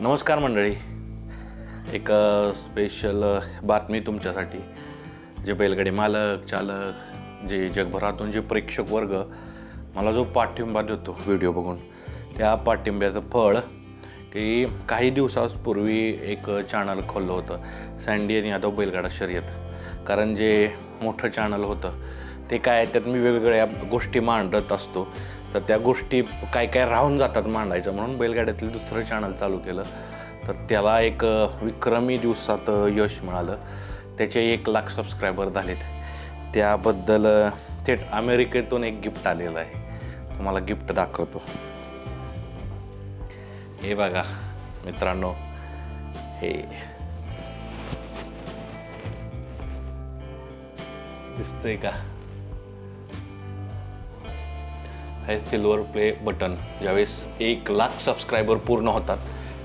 नमस्कार मंडळी. एक स्पेशल बातमी तुमच्यासाठी. जे बैलगाडी मालक चालक जे जगभरातून जे प्रेक्षक वर्ग मला जो पाठिंबा देतो व्हिडिओ बघून त्या पाठिंब्याचं फळ की काही दिवसापूर्वी एक चॅनल खोललं होतं सँडी आणि यादव बैलगाडा शर्यत. कारण जे मोठं चॅनल होतं ते काय त्यात मी वेगवेगळ्या गोष्टी मांडत असतो. तर त्या गोष्टी काय काय राहून जातात मांडायचं म्हणून बैलगाड्यातलं दुसरं चॅनल चालू केलं. तर त्याला एक विक्रमी दिवसात यश मिळालं. त्याचे एक लाख सबस्क्रायबर झालेत. त्याबद्दल थेट अमेरिकेतून एक गिफ्ट आलेलं आहे. तुम्हाला गिफ्ट दाखवतो. हे बघा मित्रांनो. हे. दिसतंय का? हे सिल्वर प्ले बटन. ज्यावेळेस एक लाख सबस्क्रायबर पूर्ण होतात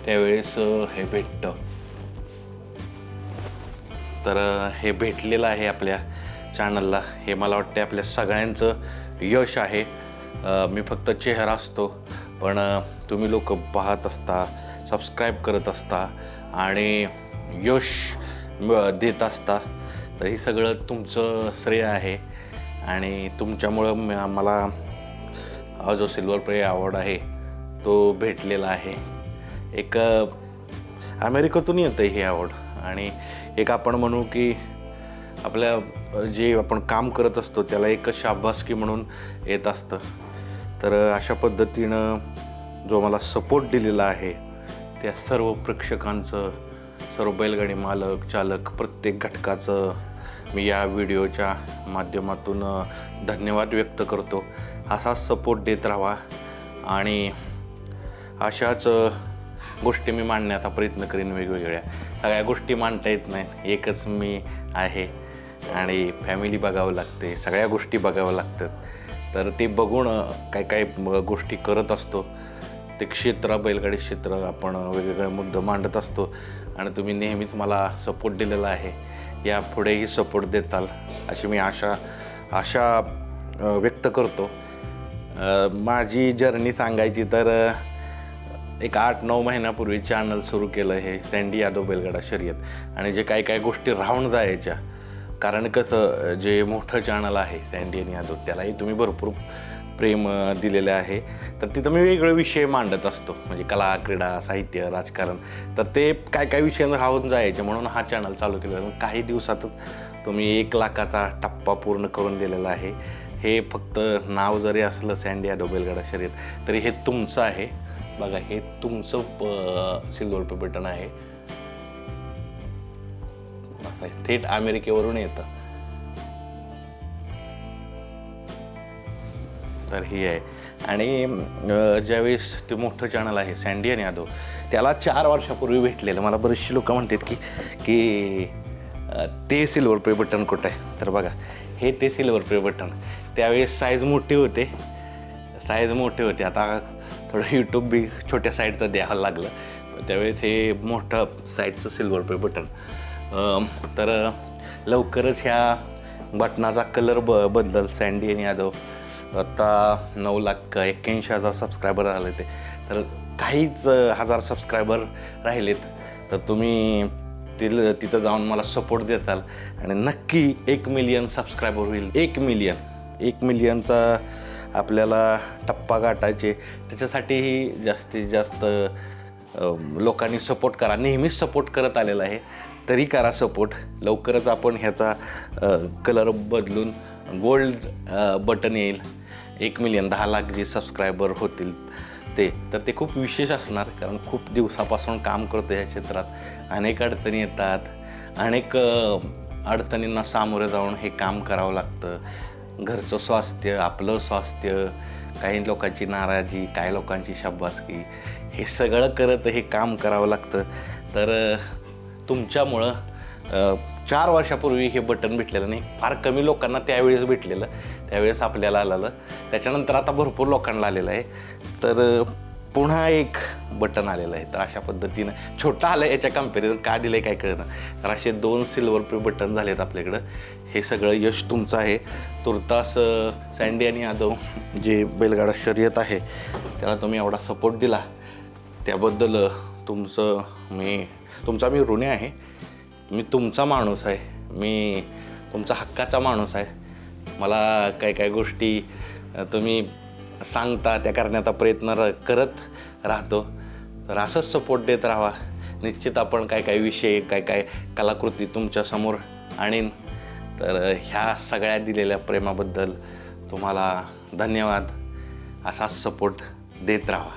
त्यावेळेस हे भेटतं. तर हे भेटलेलं आहे आपल्या चॅनलला हे मला वाटते आपल्या सगळ्यांचं यश आहे. मी फक्त चेहरा असतो पण तुम्ही लोक पाहत असता सबस्क्राईब करत असता आणि यश म- देत असता तर हे सगळं तुमचं श्रेय आहे. आणि तुमच्यामुळं मला हा जो सिल्वर प्ले अवॉर्ड आहे तो भेटलेला आहे. एक अमेरिकेतून येतं हे अवॉर्ड. आणि एक आपण म्हणू की आपल्या जे आपण काम करत असतो त्याला एक शाबासकी म्हणून येत असतं. तर अशा पद्धतीनं जो मला सपोर्ट दिलेला आहे त्या सर्व प्रेक्षकांचं सर्व बैलगाडी मालक चालक प्रत्येक घटकाचं मी या व्हिडिओच्या माध्यमातून धन्यवाद व्यक्त करतो. असाच सपोर्ट देत राहा आणि अशाच गोष्टी मी मांडण्याचा प्रयत्न करीन वेगवेगळ्या. सगळ्या गोष्टी मांडता येत नाहीत. एकच मी आहे आणि फॅमिली बघावं लागते. सगळ्या गोष्टी बघाव्या लागतात. तर ते बघून काही काय काय गोष्टी करत असतो. ते क्षेत्र बैलगाडी क्षेत्र आपण वेगवेगळे मुद्दे मांडत असतो आणि तुम्ही नेहमीच मला सपोर्ट दिलेला आहे. या पुढेही सपोर्ट देताल अशी मी आशा आशा व्यक्त करतो. माझी जर्नी सांगायची तर एक आठ नऊ महिन्यापूर्वी चॅनल सुरू केलं हे सँडी यादव बैलगाडा शर्यत आणि जे काही काही गोष्टी राहून जायच्या. कारण कसं जे मोठं चॅनल आहे सँडी आणि यादव त्यालाही तुम्ही भरपूर प्रेम दिलेले आहे तर तिथं मी वेगळे विषय मांडत असतो. म्हणजे कला क्रीडा साहित्य राजकारण तर ते काय काय विषय राहून जायचे म्हणून हा चॅनल चालू केलेला मग काही दिवसातच तुम्ही एक लाखाचा टप्पा पूर्ण करून दिलेला आहे. हे फक्त नाव जरी असलं सँडी या डोबेलगडा शर्यत तरी हे तुमचं आहे. बघा हे तुमचं प सिल्वर पे बटन आहे. थेट अमेरिकेवरून येतं. तर ही आहे. आणि ज्यावेळेस ते मोठं चॅनल आहे सँडी आणि यादव त्याला चार वर्षापूर्वी भेटलेलं. मला बरेचशी लोकं म्हणतात की की ते सिल्वर पे बटन कुठं आहे? तर बघा हे ते सिल्वर प्ले बटन त्यावेळेस साईज मोठी होते. साईज मोठे होते. आता थोडं यूट्यूब बी छोट्या साईडचं द्यावं लागलं. त्यावेळेस हे मोठं साईजचं सिल्वर पे बटन तर लवकरच ह्या बटनाचा कलर ब बदलल सँडी आणि यादव आता नऊ लाख एक्क्याऐंशी हजार सबस्क्रायबर झाले ते. तर काहीच हजार सबस्क्रायबर राहिलेत. तर तुम्ही तिथं तिथं जाऊन मला सपोर्ट देताल. आणि नक्की एक मिलियन सबस्क्रायबर होईल. एक मिलियन एक मिलियनचा आपल्याला टप्पा गाठायचे. त्याच्यासाठीही जास्तीत जास्त लोकांनी सपोर्ट करा. नेहमीच सपोर्ट करत आलेला आहे. तरी करा सपोर्ट लवकरच आपण ह्याचा कलर बदलून गोल्ड बटन येईल. एक मिलियन दहा लाख जे सबस्क्रायबर होतील ते तर ते खूप विशेष असणार कारण खूप दिवसापासून काम करतो या क्षेत्रात. अनेक अडचणी येतात अनेक अडचणींना सामोरं जाऊन हे काम करावं लागतं. घरचं स्वास्थ्य आपलं स्वास्थ्य काही लोकांची नाराजी काही लोकांची शाबासकी हे सगळं करत हे काम करावं लागतं. तर तुमच्यामुळं चार वर्षापूर्वी हे बटन भेटलेलं नाही. फार कमी लोकांना त्यावेळेस भेटलेलं. त्यावेळेस आपल्याला आलेलं. त्याच्यानंतर आता भरपूर लोकांना आलेलं आहे. तर पुन्हा एक बटन आलेलं आहे. तर अशा पद्धतीनं छोटं आलं याच्या कंपॅरिझन का दिलं आहे काय कळलं तर असे दोन सिल्वर पे बटन झालेत आपल्याकडं. हे सगळं यश तुमचं आहे. तुर्तास सँडी आणि यादव जे बैलगाडा शर्यत आहे त्याला तुम्ही एवढा सपोर्ट दिला. त्याबद्दल तुमचं मी तुमचा मी ऋणी आहे. मी तुमचा माणूस आहे. मी तुमचा हक्काचा माणूस आहे. मला काय काय गोष्टी तुम्ही सांगता त्या करण्याचा प्रयत्न र करत राहतो. तर असंच सपोर्ट देत राहा निश्चित आपण काय काय विषय काय काय कलाकृती तुमच्यासमोर आणीन. तर ह्या सगळ्या दिलेल्या प्रेमाबद्दल तुम्हाला धन्यवाद. असाच सपोर्ट देत राहा